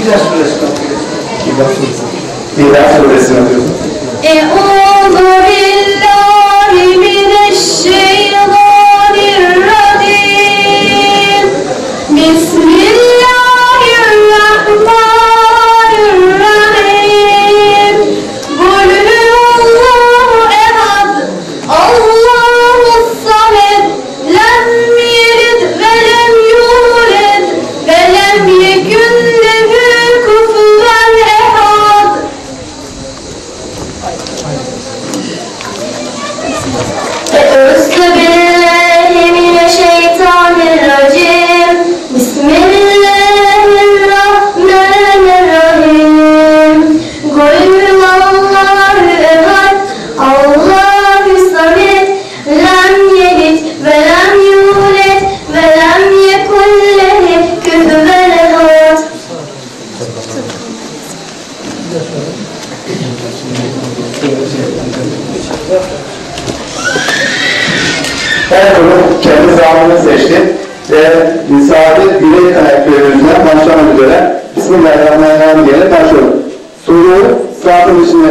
İlah suresi okuyorsun. İlah suresini okuyorsun. أعوذ بالله من الشيطان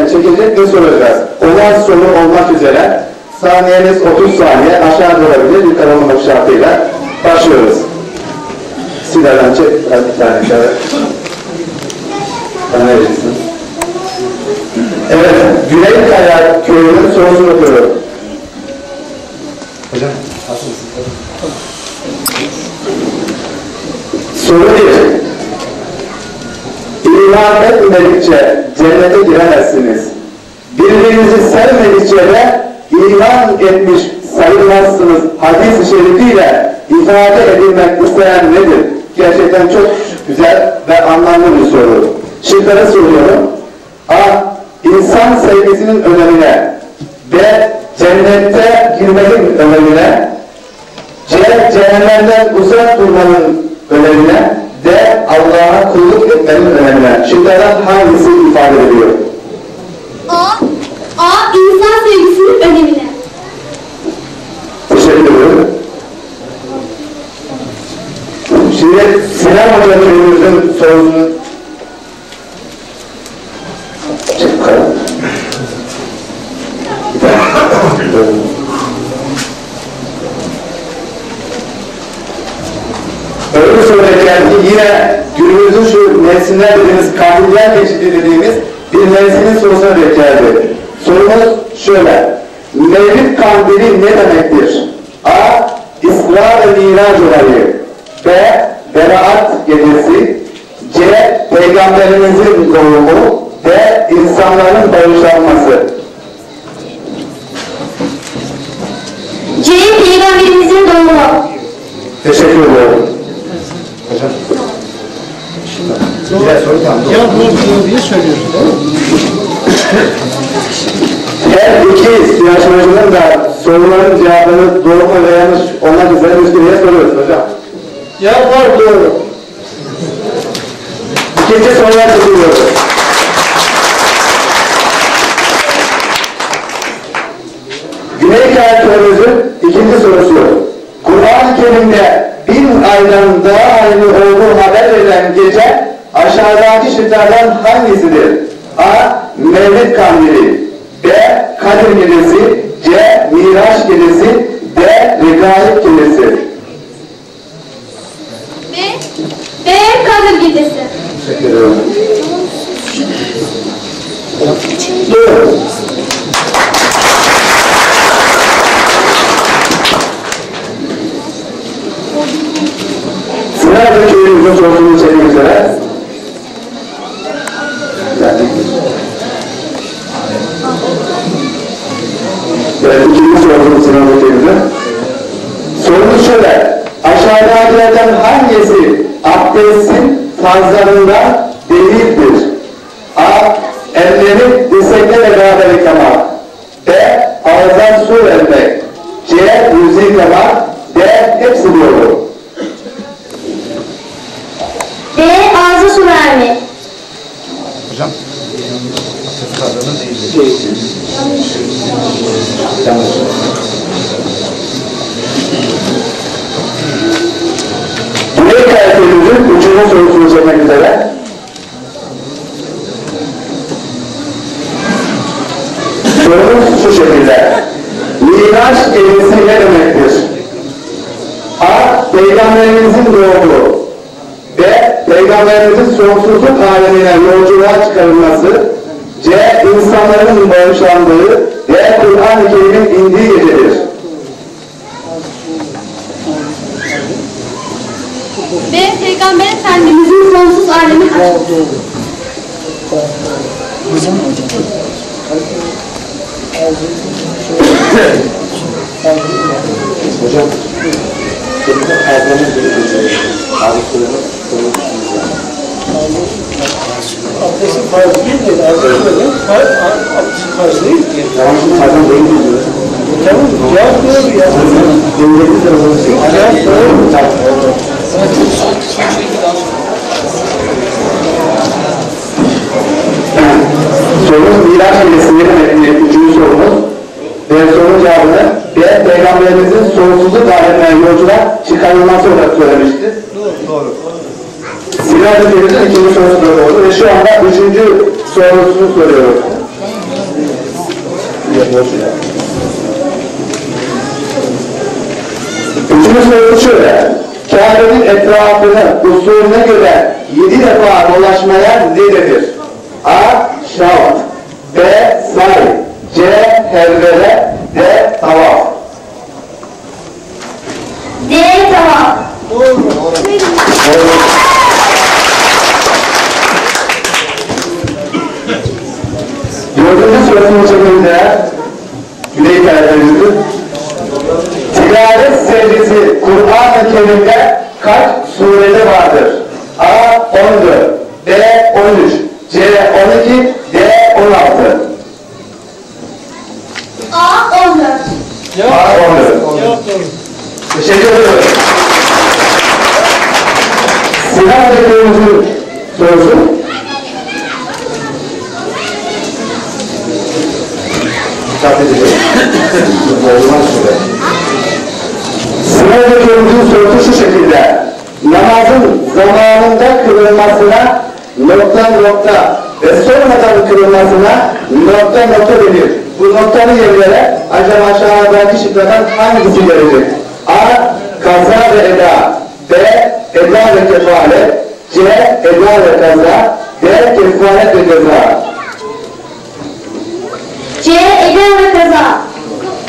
içinden çekecek ve soracağız. Olan soru olmak üzere saniyeniz 30 saniye aşağı durabilir yukarı olmak şartıyla başlıyoruz. Sigaran çek, bir tane şöyle. Bana verirsin. Evet, Güney Kaya köyünün sorusunu okuyorum. Hocam, Soru 1. İman etmedikçe cennete giremezsiniz. Birbirinizi sevmedikçe de iman etmiş sayılmazsınız hadis-i şerifiyle ifade edilmek istenen nedir? Gerçekten çok güzel ve anlamlı bir soru. Şıkları soruyorum. A. İnsan sevgisinin önemine. B. Cennette girmenin önemine. C. Cehennemden uzak durmanın önemine. Allah'a kulluk etmenin önemine. Şıklardan hangisi ifade ediyor? A. A. İnsan sevgisinin önemine. Teşekkür ederim. Şimdi Sinan Hoca köyümüzün sorusunu Çık yukarı. Öyle söyleyeceğim ki yine günümüzün şu mevsimler dediğimiz kandiller geçidi dediğimiz bir mevsimin sorusuna denk geldi. Sorumuz şöyle. Mevlid kandili ne demektir? A. İsra ve Miraç olayı. B. Beraat gecesi. C. Peygamberimizin doğumu. D. insanların bağışlanması. C. Peygamberimizin doğumu. Teşekkür ederim. Hocam. Diğer soru tamam. Ya bu diye söylüyorsun değil mi? Her iki yarışmacının da soruların cevabını doğru mu ve yanlış olmak üzere müşteriye soruyoruz hocam. Cevaplar doğru. İkinci soruya çekiliyoruz. Güney Kayaklarımızın ikinci sorusu. Kur'an-ı Kerim'de bin aydan daha hayırlı olduğu haber verilen gece aşağıdaki şıklardan hangisidir? A. Mevlid Kandili B. Kadir Gecesi C. Miraç Gecesi D. Regaib Gecesi B. B. Kadir Gecesi. Teşekkür ederim. Doğru. Sırada köyümüzün sorusunu Evet, ikinci sorumuz sırada köyümüzün. Sorumuz şöyle. Aşağıdakilerden hangisi abdestin farzlarından değildir? A. Elleri dirsekle beraber yıkamak. B. Ağızdan su vermek. C. Yüzü yıkamak. D. Hepsi doğru. D. Ağza su vermek. Hocam. Abdest kaldırma değil. Tamam. Ne karakterimizin ucunu sorusunu üzerine üzere sorumuz şu şekilde. Miraç kelimesi ne demektir? A. Peygamberimizin doğduğu. B. Peygamberimizin sonsuzluk alemine yolculuğa çıkarılması C. insanların bağışlandığı. D. Kur'an-ı Kerim'in indiği gecedir. B. Peygamber Efendimizin sonsuz alemi açması. Hocam, çocuklar Erdem'in bir Harikalarını Abdestin farz değil. Az önce de farz, farz değil ki. Tamam, Erdem değil mi? Tamam, cevap doğru ya. Devleti de olsun. Cevap doğru. Sorumuz Miraç Ailesi'nin metni, üçüncü sorumuz. Ve sorunun cevabını B. Peygamberimizin sonsuzluk alemine yolculuğa çıkarılması olarak söylemiştir. Doğru. Sinan Efendimiz'in ikinci sorusu da doğru ve şu anda üçüncü sorusunu soruyoruz. Üçüncü soru şöyle. Kabe'nin etrafını usulüne göre yedi defa dolaşmaya ne denir? A. Şavt B. Say C. Hervele 12 D. 16 A. 14. A. 14 Cevap doğru. Teşekkür ederim. Sinan Rektörümüzün sorusu. Dikkat edin. Olmaz şöyle. Sinan Rektörümüzün sorusu şu şekilde. Namazın zamanında kılınmasına nokta nokta ve sonradan kılınmasına nokta nokta denir. Bu noktalı yerlere acaba aşağıdaki şıklardan hangisi gelecek? A. Kaza ve eda. B. Eda ve kefalet. C. Eda ve kaza. D. Kefalet ve ceza. C. Ege ve kaza.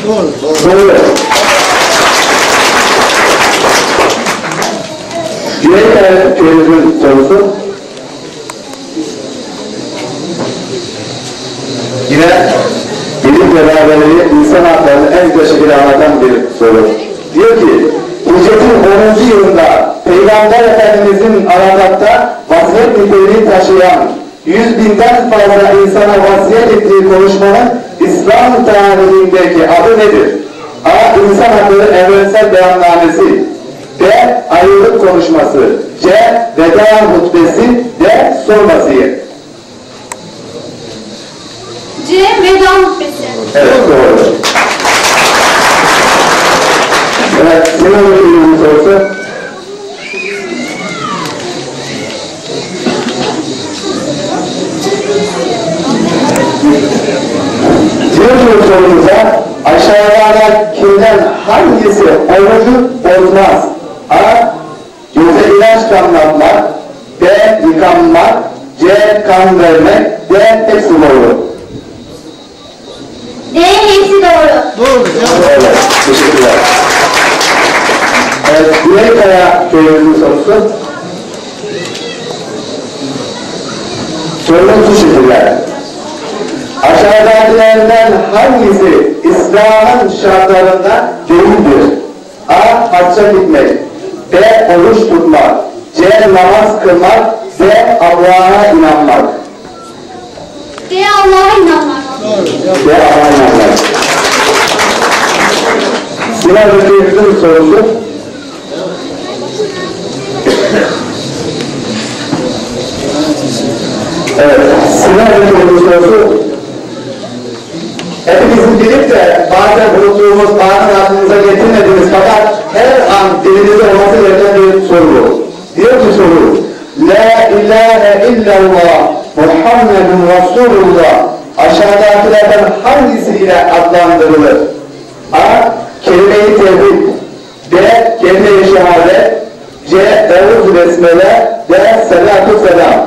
Doğru. Doğru. Güney Kaya köyümüzün sorusu. Yine bilim beraberliği insan haklarını en güzel şekilde anlatan bir soru. Diyor ki, Hicretin 10. yılında Peygamber Efendimizin Arafat'ta vasiyet niteliği taşıyan yüz binden fazla insana vasiyet ettiği konuşmanın İslam tarihindeki adı nedir? A. İnsan hakları evrensel beyannamesi B. Ayrılık konuşması C. Veda hutbesi D. Son vasiyet C. Veda hutbesi. Evet doğru. Evet, Sinan Hoca'nın sorusu. Diyor sorumuza aşağıdakilerden hangisi orucu bozmaz? A. Göze ilaç damlatmak B. Yıkanmak C. Kan vermek D. Hepsi doğru. D. Hepsi doğru. Doğru. Evet, teşekkürler. Evet, Güney Kaya köyümüzün sorusu. Sorumuz şu şekilde. Aşağıdakilerden hangisi İslam'ın şartlarında değildir? A. Hacca gitmek. B. Oruç tutmak. C. Namaz kılmak. D. Allah'a inanmak. D. Allah'a inanmak. Allah'a inanmak. Sinan Rıkı'nın sorusu. Evet, Sinan Rıkı'nın sorusu. Hepimizin bilip de bazen unuttuğumuz, bazen aklınıza getirmediğimiz fakat her an dilinizde olması gereken bir soru. Diyor ki soru, La ilahe illallah Muhammedun Resulullah aşağıdakilerden hangisiyle adlandırılır? A. Kelime-i tevhid B. Kelime-i şehadet C. Davuz besmele D. Selatü selam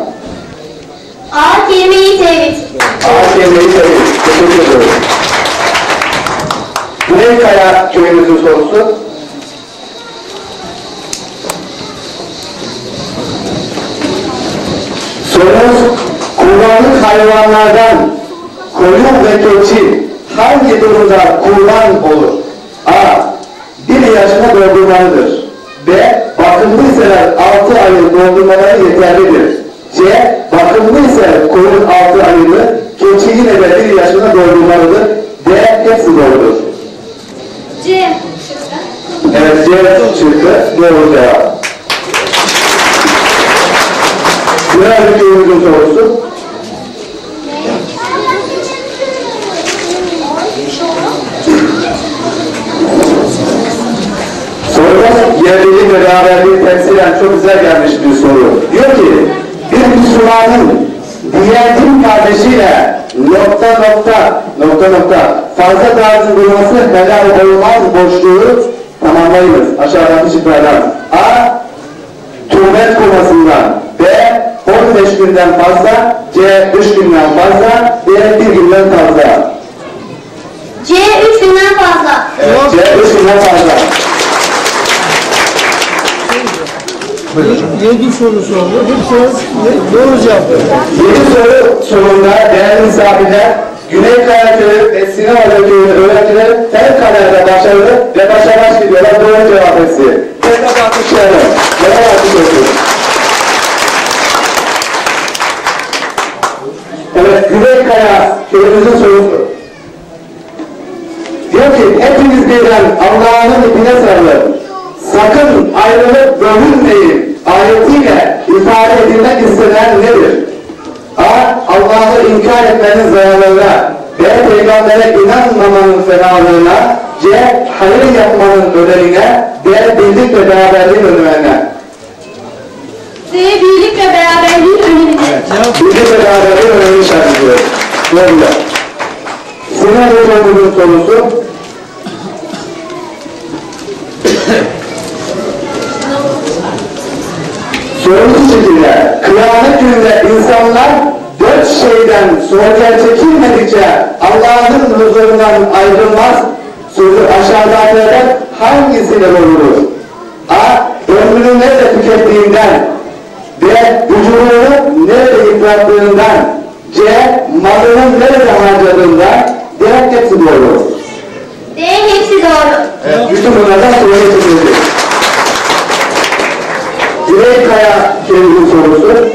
A. Kelime-i tevhid. A. Kelime-i tevhid Teşekkür ederim. Güneykaya köyümüzün sorusu. Sorumuz kurbanlık hayvanlardan koyun ve keçi hangi durumda kurban olur? A. Bir yaşına doldurmalıdır. B. Bakımlı ise 6 ayı doldurmaları yeterlidir. C. Bakımlı ise koyun 6 ayını, keçi yine de bir yaşına doldurmalıdır. D. Hepsi doğrudur. C. Evet, C şıkkı doğru cevap. Diğer ülkemizin sorusu. Temsilen çok güzel gelmiş bir soru. Diyor ki, bir Müslümanın diğer din kardeşiyle nokta nokta nokta nokta fazla tarzı bulması helal olmaz boşluğu tamamlayınız aşağıdaki şıklardan. A. Tuhmet kurmasından. B. 15 günden fazla. C. 3 günden fazla. D. 1 günden fazla. C. Üç günden fazla. Evet, C. 3 günden fazla. Yedi sorusu oldu. Hepsi doğru cevap verdi. Yedi soru sonunda değerli misafirler Güney Kaya Köyü ve Sinemada Köyü öğrenciler her kararda başarılı ve başa baş gidiyorlar. Doğru cevap etsi. Tekrar alkışlayalım. Bravo alkışlayalım. Evet, Güney Kaya Köyümüzün sorusu. Diyor ki hepiniz birden Allah'ın ipine sarılın. Sakın ayrılıp bölünmeyin ayetiyle ifade edilmek istenen nedir? A. Allah'ı inkar etmenin zararlarına. B. Peygamber'e inanmamanın fenalığına. C. Hayır yapmanın önemine. D. Birlik ve beraberliğin önemine. D. Birlik ve beraberliğin önemini. Birlik ve beraberliğin önemini işaretliyor. Doğru. Sinan Hocam'ın sorusu. Sorumuz şekilde, kıyamet gününde insanlar dört şeyden sorguya çekilmedikçe Allah'ın huzurundan ayrılmaz. Sözü aşağıdakilerden hangisiyle olur? A. Ömrünü nerede tükettiğinden. B. Vücudunu nerede yıprattığından. C. Malını nerede harcadığından. D. Hepsi doğru. D. Hepsi doğru. Evet, bütün bunlardan soruya çekildi. Kendinin sorusu.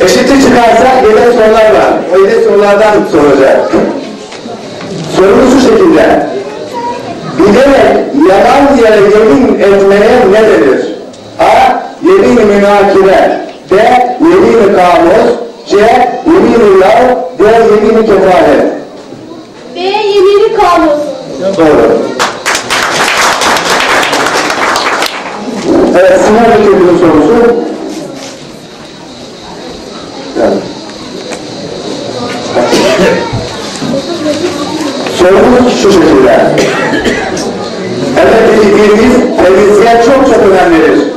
Eşitlik çıkarsa yedek sorular var. O yedek sorulardan soracak. Sorumuz şu şekilde. Bilerek yalan yere yemin etmeye ne denir? A. Yemin-i münakire. B. Yemin-i kamus. C. Yemin-i lav. D. Yemin-i kefalet. B. Yemini kamus. Doğru. Evet, Sinan Hoca'nın sorusu. Yani. Sorumuz şu şekilde. Evet, bildiğimiz temizliğe çok çok önem verir.